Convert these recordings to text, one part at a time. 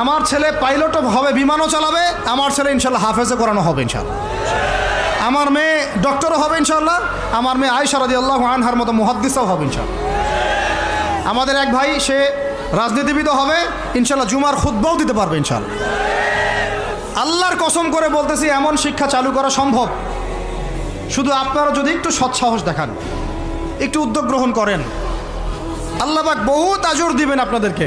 আমার ছেলে পাইলটও হবে, বিমানও চালাবে, আমার ছেলে ইনশাল্লাহ হাফেজে করানো হবে ইনশাল্লাহ। আমার মেয়ে ডক্টরও হবে ইনশাল্লাহ, আমার মেয়ে আয়সা রাদি আল্লাহ আনহার মতো মুহাদ্দিসাও হবে ইনশাল্লাহ। আমাদের এক ভাই, সে রাজনীতিবিদও হবে, ইনশাল্লাহ জুমার খুদ্বাও দিতে পারবে ইনশাল্লাহ। আল্লাহর কসম করে বলতেছি, এমন শিক্ষা চালু করা সম্ভব। শুধু আপনারা যদি একটু সৎসাহস দেখান, একটু উদ্যোগ গ্রহণ করেন। আল্লাহবাক বহুত আজর দিবেন আপনাদেরকে।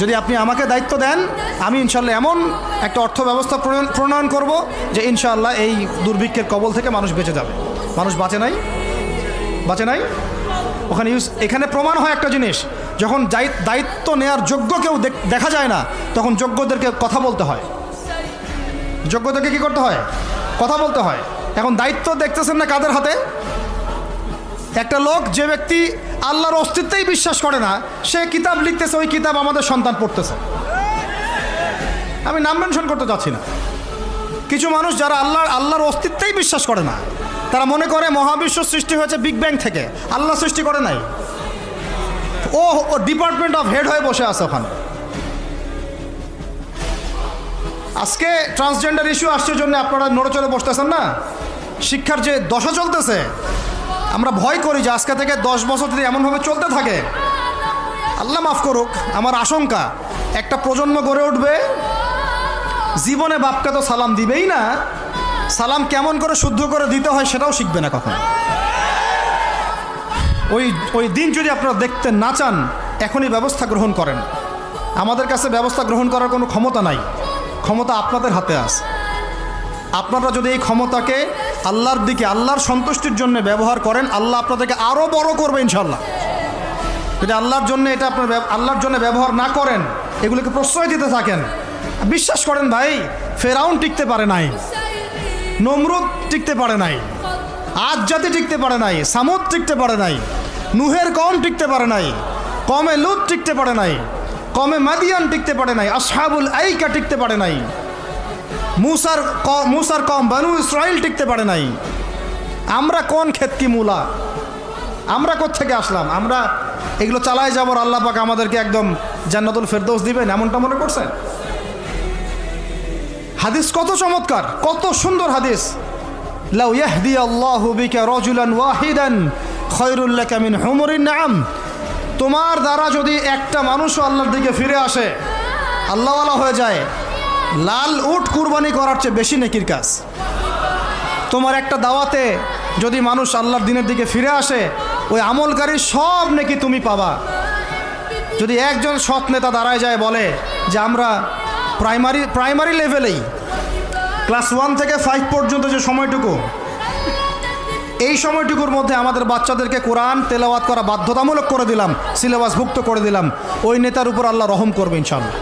যদি আপনি আমাকে দায়িত্ব দেন, আমি ইনশাল্লাহ এমন একটা অর্থ ব্যবস্থা প্রণয়ন- করব যে ইনশাআল্লাহ এই দুর্ভিক্ষের কবল থেকে মানুষ বেঁচে যাবে। মানুষ বাঁচে নাই? বাঁচে নাই? ওখানে ইউজ এখানে প্রমাণ হয় একটা জিনিস, যখন দায়িত- দায়িত্ব নেয়ার যোগ্য কেউ দেখা যায় না, তখন যোগ্যদেরকে কথা বলতে হয়। যোগ্যদেরকে কি করতে হয়? কথা বলতে হয়। এখন দায়িত্ব দেখতেছেন না কাদের হাতে? একটা লোক যে ব্যক্তি আল্লাহর অস্তিত্বেই বিশ্বাস করে না, সে কিতাব লিখতেছে, ওই কিতাব আমাদের সন্তান পড়তেছে। আমি নাম মেনশন করতে চাচ্ছি না। কিছু মানুষ যারা আল্লাহ আল্লাহর অস্তিত্বেই বিশ্বাস করে না, তারা মনে করে মহাবিশ্ব সৃষ্টি হয়েছে বিগ ব্যাং থেকে, আল্লাহ সৃষ্টি করে নাই। ও ডিপার্টমেন্ট অফ হেড হয়ে বসে আছে ওখানে। আজকে ট্রান্সজেন্ডার ইস্যু আসছে জন্য আপনারা নড়ে চড়ে বসতেছেন না? শিক্ষার যে দশা চলতেছে আমরা ভয় করি যে আজকে থেকে দশ বছর যদি এমনভাবে চলতে থাকে। আল্লাহ মাফ করুক, আমার আশঙ্কা, একটা প্রজন্ম গড়ে উঠবে, জীবনে বাপকে তো সালাম দিবেই না। সালাম কেমন করে শুদ্ধ করে দিতে হয় সেটাও শিখবে না কখন। ওই ওই দিন যদি আপনারা দেখতে না চান, এখনই ব্যবস্থা গ্রহণ করেন। আমাদের কাছে ব্যবস্থা গ্রহণ করার কোনো ক্ষমতা নাই। ক্ষমতা আপনাদের হাতে আছে। আপনারা যদি এই ক্ষমতাকে আল্লাহর দিকে, আল্লাহর সন্তুষ্টির জন্য ব্যবহার করেন, আল্লাহ আপনাদেরকে আরও বড় করবে ইনশাল্লাহ যদি আল্লাহর জন্য এটা আপনার আল্লাহর জন্য ব্যবহার না করেন, এগুলোকে প্রশ্রয় দিতে থাকেন। বিশ্বাস করেন ভাই, ফেরাউন টিকতে পারে নাই, নমরুদ টিকতে পারে নাই আজ জাতি টিকতে পারে নাই, সামুদ টিকতে পারে নাই, নুহের কম টিকতে পারে নাই, কমে লুত টিকতে পারে নাই, কমে মাদিয়ান টিকতে পারে নাই, আসহাবুল আইকা টিকতে পারে নাই মুসার মুসার কম বানু ইসরাইল টিকতে পারে নাই। আমরা কোন ক্ষেত কি মূলা? আমরা থেকে আসলাম? আমরা এগুলো চালায় যাবর আল্লাহ পাক আমাদেরকে একদম জান্নাতুল ফেরদৌস দিবেন, এমনটা মনে করছেন? হাদিস কত চমৎকার, কত সুন্দর হাদিস। আল্লাহু বিকা রাজুলান ওয়াহিদান খায়রুল লাকা হুমুরিন নাম তোমার দ্বারা যদি একটা মানুষও আল্লাহর দিকে ফিরে আসে, আল্লাহওয়ালা হয়ে যায়। লাল উট কুরবানি করার চেয়ে বেশি নেকির কাজ। তোমার একটা দাওয়াতে যদি মানুষ আল্লাহর দিনের দিকে ফিরে আসে, ওই আমলকারী সব নাকি তুমি পাবা। যদি একজন সৎ নেতা দাঁড়ায় যায় বলে যে, আমরা প্রাইমারি প্রাইমারি লেভেলেই ক্লাস ওয়ান থেকে ফাইভ পর্যন্ত যে সময়টুকু, এই সময়টুকুর মধ্যে আমাদের বাচ্চাদেরকে কোরআন তেলাওয়াত করা বাধ্যতামূলক করে দিলাম, সিলেবাসভুক্ত করে দিলাম। ওই নেতার উপর আল্লাহ রহম করবে ইনশাল্লাহ